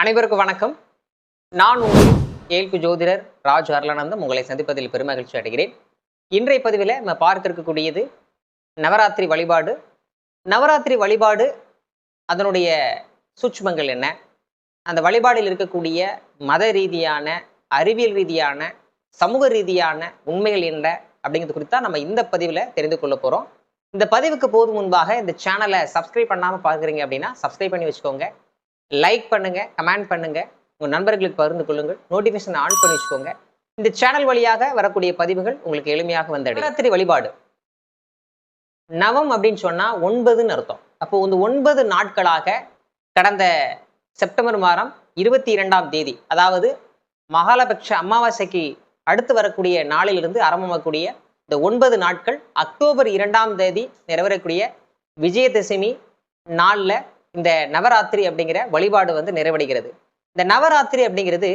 அனைவருக்கும் வணக்கம். நான் உங்கள் ஏல்பு ஜோதிடர் ராஜ் அருளானந்தம். உங்களை சந்திப்பதில் பெருமகிழ்ச்சி அடைகிறேன். இன்றைய பதிவில் நம்ம பார்த்திருக்கக்கூடியது நவராத்திரி வழிபாடு. நவராத்திரி வழிபாடு அதனுடைய சூட்சுமங்கள் என்ன? அந்த வழிபாடில் இருக்கக்கூடிய மத ரீதியான அறிவியல் ரீதியான சமூக ரீதியான உண்மைகள் என்ன? அப்படிங்கிறது குறித்தா நம்ம இந்த பதிவில் தெரிந்து கொள்ள போகிறோம் இந்த பதிவுக்கு போது முன்பாக இந்த சேனலை சப்ஸ்கிரைப் பண்ணாமல் பார்க்குறீங்க அப்படின்னா சப்ஸ்கிரைப் பண்ணி வச்சுக்கோங்க. லைக் பண்ணுங்க கமெண்ட் பண்ணுங்க உங்க நண்பர்களுக்கு பகிர்ந்து கொள்ளுங்கள். நோட்டிஃபிகேஷன் ஆன் பண்ணி வச்சுக்கோங்க. இந்த சேனல் வழியாக வரக்கூடிய பதிவுகள் உங்களுக்கு எளிமையாக வந்தடையும் நவராத்திரி வழிபாடு. நவம் அப்படின்னு சொன்னா ஒன்பதுன்னு அர்த்தம். அப்போ இந்த ஒன்பது நாட்களாக கடந்த செப்டம்பர் மாதம் இருபத்தி இரண்டாம் தேதி அதாவது மகாலபக்ஷ அமாவாசைக்கு அடுத்து வரக்கூடிய நாளிலிருந்து ஆரம்பமாகக்கூடிய இந்த ஒன்பது நாட்கள் அக்டோபர் இரண்டாம் தேதி நிறைவேறக்கூடிய விஜயதசமி நாளில் இந்த நவராத்திரி அப்படிங்கிற வழிபாடு வந்து நிறைவடைகிறது. இந்த நவராத்திரி அப்படிங்கிறது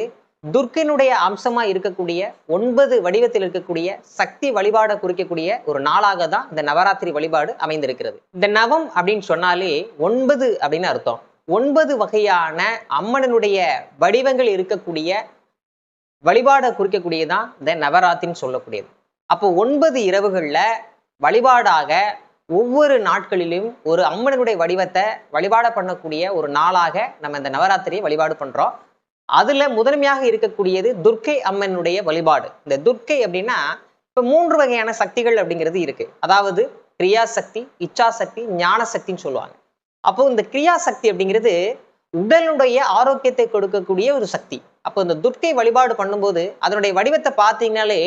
துர்க்கினுடைய அம்சமா இருக்கக்கூடிய ஒன்பது வடிவத்தில் இருக்கக்கூடிய சக்தி வழிபாடை குறிக்கக்கூடிய ஒரு நாளாக தான் இந்த நவராத்திரி வழிபாடு அமைந்திருக்கிறது. இந்த நவம் அப்படின்னு சொன்னாலே ஒன்பது அப்படின்னு அர்த்தம். ஒன்பது வகையான அம்மனனுடைய வடிவங்கள் இருக்கக்கூடிய வழிபாடை குறிக்கக்கூடியதான் இந்த நவராத்திரின்னு சொல்லக்கூடியது. அப்போ ஒன்பது இரவுகள்ல வழிபாடாக ஒவ்வொரு நாட்களிலும் ஒரு அம்மனுடைய வடிவத்தை வழிபாட பண்ணக்கூடிய ஒரு நாளாக நம்ம இந்த நவராத்திரியை வழிபாடு பண்றோம். அதுல முதன்மையாக இருக்கக்கூடியது துர்க்கை அம்மனுடைய வழிபாடு. இந்த துர்க்கை அப்படின்னா இப்ப மூன்று வகையான சக்திகள் அப்படிங்கிறது இருக்கு. அதாவது கிரியா சக்தி இச்சா சக்தி ஞான சக்தின்னு சொல்லுவாங்க. அப்போ இந்த கிரியா சக்தி அப்படிங்கிறது உடலுடைய ஆரோக்கியத்தை கொடுக்கக்கூடிய ஒரு சக்தி. அப்போ இந்த துர்க்கை வழிபாடு பண்ணும்போது அதனுடைய வடிவத்தை பார்த்தீங்கன்னாலே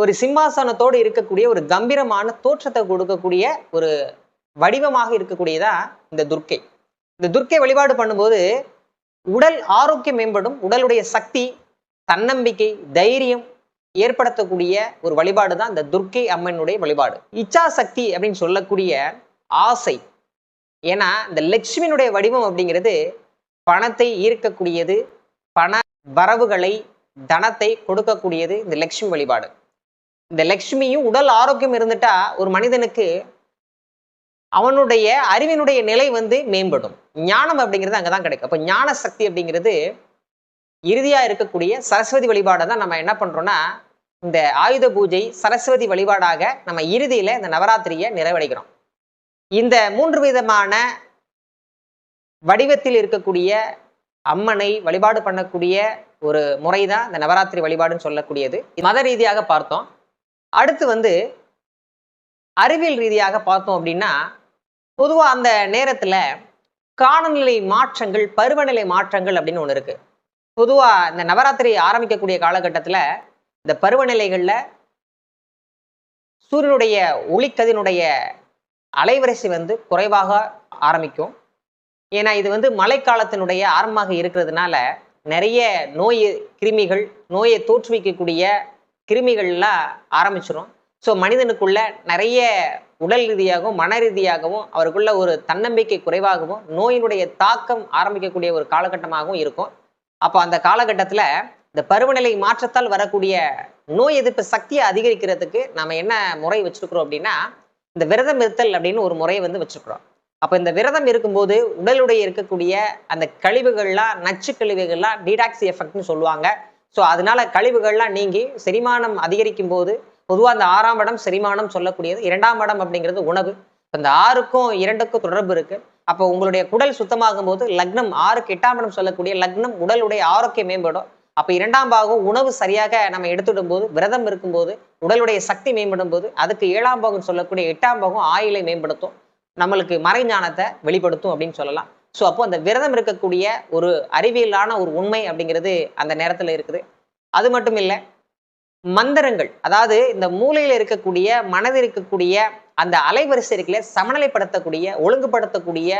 ஒரு சிம்மாசனத்தோடு இருக்கக்கூடிய ஒரு கம்பீரமான தோற்றத்தை கொடுக்கக்கூடிய ஒரு வடிவமாக இருக்கக்கூடியதா இந்த துர்க்கை. இந்த துர்க்கை வழிபாடு பண்ணும்போது உடல் ஆரோக்கியம் மேம்படும் உடலுடைய சக்தி தன்னம்பிக்கை தைரியம் ஏற்படுத்தக்கூடிய ஒரு வழிபாடு தான் இந்த துர்க்கை அம்மனுடைய வழிபாடு. இச்சா சக்தி அப்படின்னு சொல்லக்கூடிய ஆசை. ஏன்னா இந்த லட்சுமியினுடைய வடிவம் அப்படிங்கிறது பணத்தை ஈர்க்கக்கூடியது பண வரவுகளை தனத்தை கொடுக்கக்கூடியது இந்த லட்சுமி வழிபாடு. இந்த லக்ஷ்மியும் உடல் ஆரோக்கியம் இருந்துட்டா ஒரு மனிதனுக்கு அவனுடைய அறிவினுடைய நிலை வந்து மேம்படும். ஞானம் அப்படிங்கிறது அங்கதான் கிடைக்கும். அப்போ ஞான சக்தி அப்படிங்கிறது இறுதியா இருக்கக்கூடிய சரஸ்வதி வழிபாடை தான் நம்ம என்ன பண்றோம்னா இந்த ஆயுத பூஜை சரஸ்வதி வழிபாடாக நம்ம இறுதியில இந்த நவராத்திரியை நிறைவடைகிறோம். இந்த மூன்று விதமான வடிவத்தில் இருக்கக்கூடிய அம்மனை வழிபாடு பண்ணக்கூடிய ஒரு முறை தான் இந்த நவராத்திரி வழிபாடுன்னு சொல்லக்கூடியது. மத ரீதியாக பார்த்தோம். அடுத்து வந்து அறிவியல் ரீதியாக பார்த்தோம் அப்படின்னா பொதுவாக அந்த நேரத்தில் காலநிலை மாற்றங்கள் பருவநிலை மாற்றங்கள் அப்படின்னு ஒன்று இருக்கு. பொதுவாக இந்த நவராத்திரி ஆரம்பிக்கக்கூடிய காலகட்டத்தில் இந்த பருவநிலைகளில் சூரியனுடைய ஒளிக்கதினுடைய அலைவரிசை வந்து குறைவாக ஆரம்பிக்கும். ஏன்னா இது வந்து மழைக்காலத்தினுடைய ஆரம்பமாக இருக்கிறதுனால நிறைய நோய் கிருமிகள் நோயை தோற்றுவிக்கக்கூடிய கிருமிகள்லாம் ஆரம்பிச்சிடும் ஸோ மனிதனுக்குள்ள நிறைய உடல் ரீதியாகவும் மன ரீதியாகவும் அவருக்குள்ள ஒரு தன்னம்பிக்கை குறைவாகவும் நோயினுடைய தாக்கம் ஆரம்பிக்கக்கூடிய ஒரு காலகட்டமாகவும் இருக்கும். அப்போ அந்த காலகட்டத்தில் இந்த பருவநிலை மாற்றத்தால் வரக்கூடிய நோய் எதிர்ப்பு சக்தியை அதிகரிக்கிறதுக்கு நம்ம என்ன முறை வச்சிருக்கிறோம் அப்படின்னா இந்த விரதம் இருத்தல் அப்படின்னு ஒரு முறையை வந்து வச்சிருக்கிறோம். அப்போ இந்த விரதம் இருக்கும்போது உடலுடைய இருக்கக்கூடிய அந்த கழிவுகள்லாம் நச்சு கழிவுகள்லாம் டீடாக்சி எஃபெக்ட்னு சொல்லுவாங்க. ஸோ அதனால கழிவுகள்லாம் நீங்கி செரிமானம் அதிகரிக்கும் போது பொதுவாக அந்த ஆறாம் இடம் செரிமானம் சொல்லக்கூடியது. இரண்டாம் இடம் அப்படிங்கிறது உணவு. அந்த ஆறுக்கும் இரண்டுக்கும் தொடர்பு இருக்கு. அப்போ உங்களுடைய குடல் சுத்தமாகும் போது லக்னம் ஆறுக்கு எட்டாம் இடம் சொல்லக்கூடிய லக்னம் உடலுடைய ஆரோக்கியம் மேம்படும். அப்போ இரண்டாம் பாகம் உணவு சரியாக நம்ம எடுத்துடும் போது விரதம் இருக்கும்போது உடலுடைய சக்தி மேம்படும் போது அதுக்கு ஏழாம் பாகம் சொல்லக்கூடிய எட்டாம் பாகம் ஆயிலை மேம்படுத்தும். நம்மளுக்கு மறைஞானத்தை வெளிப்படுத்தும் அப்படின்னு சொல்லலாம். ஸோ அப்போ அந்த விரதம் இருக்கக்கூடிய ஒரு அறிவியலான ஒரு உண்மை அப்படிங்கிறது அந்த நேரத்தில் இருக்குது. அது மட்டும் இல்லை மந்திரங்கள் அதாவது இந்த மூலையில் இருக்கக்கூடிய மனதில் இருக்கக்கூடிய அந்த அலைவரிசை இருக்குல்ல சமநிலைப்படுத்தக்கூடிய ஒழுங்குபடுத்தக்கூடிய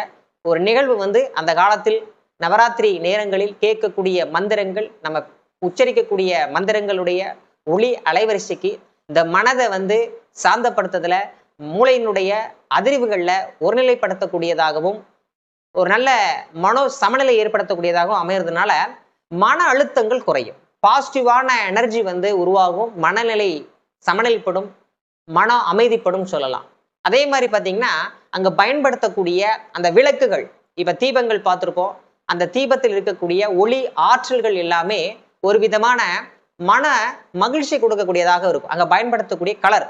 ஒரு நிகழ்வு வந்து அந்த காலத்தில் நவராத்திரி நேரங்களில் கேட்கக்கூடிய மந்திரங்கள் நம்ம உச்சரிக்கக்கூடிய மந்திரங்களுடைய ஒளி அலைவரிசைக்கு இந்த மனதை வந்து சாந்தப்படுத்துறதுல மூளையினுடைய அதிர்வுகளில் ஒருநிலைப்படுத்தக்கூடியதாகவும் ஒரு நல்ல மனோ சமநிலை ஏற்படுத்தக்கூடியதாகவும் அமையிறதுனால மன அழுத்தங்கள் குறையும். பாசிட்டிவான எனர்ஜி வந்து உருவாகும் மனநிலை சமநிலைப்படும் மனம் அமைதிப்படும் சொல்லலாம். அதே மாதிரி பார்த்தீங்கன்னா அங்கே பயன்படுத்தக்கூடிய அந்த விளக்குகள் இப்போ தீபங்கள் பார்த்துருப்போம் அந்த தீபத்தில் இருக்கக்கூடிய ஒளி ஆற்றல்கள் எல்லாமே ஒரு விதமான மன மகிழ்ச்சி கொடுக்கக்கூடியதாக இருக்கும். அங்க பயன்படுத்தக்கூடிய கலர்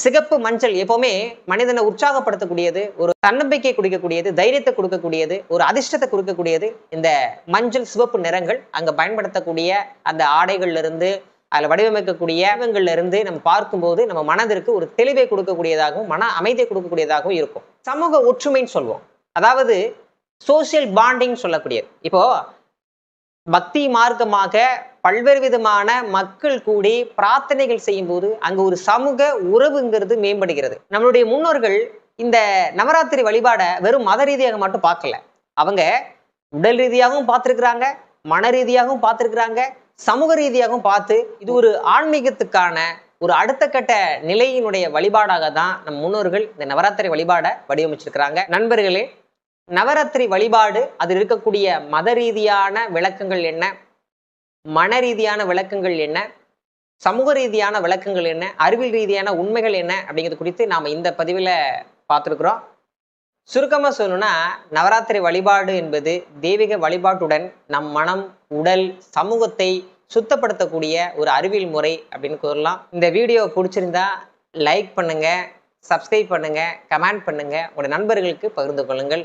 சிகப்பு மஞ்சள் எப்பவுமே மனிதனை உற்சாகப்படுத்தக்கூடியது ஒரு தன்னம்பிக்கை கொடுக்கக்கூடியது தைரியத்தை கொடுக்கக்கூடியது ஒரு அதிர்ஷ்டத்தை கொடுக்கக்கூடியது. இந்த மஞ்சள் சிவப்பு நிறங்கள் அங்க பயன்படுத்தக்கூடிய அந்த ஆடைகள்ல இருந்து அதில் வடிவமைக்கக்கூடிய இவங்கள்ல இருந்து நம்ம பார்க்கும்போது நம்ம மனதிற்கு ஒரு தெளிவை கொடுக்கக்கூடியதாகவும் மன அமைதியை கொடுக்கக்கூடியதாகவும் இருக்கும். சமூக ஒற்றுமைன்னு சொல்லுவோம் அதாவது சோசியல் பாண்டிங் சொல்லக்கூடியது. இப்போ பக்தி மார்க்கமாக பல்வேறு விதமான மக்கள் கூடி பிரார்த்தனைகள் செய்யும் போது அங்க ஒரு சமூக உறவுங்கிறது மேம்படுகிறது. நம்மளுடைய முன்னோர்கள் இந்த நவராத்திரி வழிபாடை வெறும் மத ரீதியாக மட்டும் பார்க்கல. அவங்க உடல் ரீதியாகவும் பார்த்துருக்குறாங்க மன ரீதியாகவும் பார்த்துருக்குறாங்க சமூக ரீதியாகவும் பார்த்து இது ஒரு ஆன்மீகத்துக்கான ஒரு அடுத்த கட்ட நிலையினுடைய வழிபாடாக தான் நம் முன்னோர்கள் இந்த நவராத்திரி வழிபாடை வடிவமைச்சிருக்கிறாங்க. நண்பர்களே நவராத்திரி வழிபாடு அதில் இருக்கக்கூடிய மத ரீதியான விளக்கங்கள் என்ன? மன ரீதியான விளக்கங்கள் என்ன? சமூக ரீதியான விளக்கங்கள் என்ன? அறிவியல் ரீதியான உண்மைகள் என்ன? அப்படிங்கிறது குறித்து நாம் இந்த பதிவில் பார்த்துருக்குறோம். சுருக்கமாக சொல்லணும்னா நவராத்திரி வழிபாடு என்பது தெய்வீக வழிபாட்டுடன் நம் மனம் உடல் சமூகத்தை சுத்தப்படுத்தக்கூடிய ஒரு அறிவியல் முறை அப்படின்னு கூறலாம். இந்த வீடியோ பிடிச்சிருந்தா லைக் பண்ணுங்க சப்ஸ்கிரைப் பண்ணுங்க கமெண்ட் பண்ணுங்க. உங்களுடைய நண்பர்களுக்கு பகிர்ந்து கொள்ளுங்கள்.